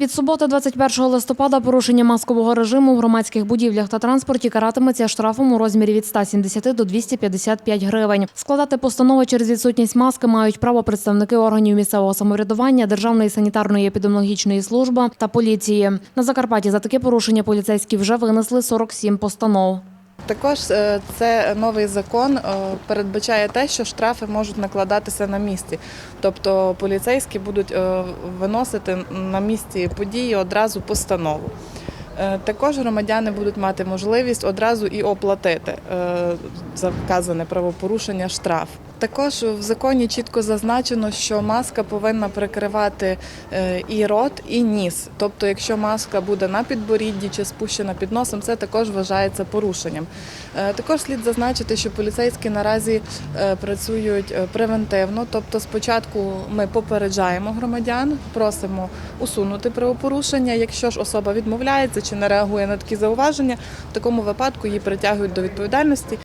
Від суботи, 21 листопада, порушення маскового режиму в громадських будівлях та транспорті каратиметься штрафом у розмірі від 170 до 255 гривень. Складати постанови через відсутність маски мають право представники органів місцевого самоврядування, Державної санітарної епідеміологічної служби та поліції. На Закарпатті за таке порушення поліцейські вже винесли 47 постанов. Також е, це новий закон е, передбачає те, що штрафи можуть накладатися на місці. Тобто поліцейські будуть е, виносити на місці події одразу постанову. Також громадяни будуть мати можливість одразу і оплатити за вказане правопорушення штраф. Також в законі чітко зазначено, що маска повинна прикривати е, і рот, і ніс. Тобто, якщо маска буде на підборідді чи спущена під носом, це також вважається порушенням. Е, Також слід зазначити, що поліцейські наразі е, працюють превентивно. Тобто, спочатку ми попереджаємо громадян, просимо усунути правопорушення. Якщо ж особа відмовляється чи не реагує на такі зауваження, в такому випадку її притягують до відповідальності.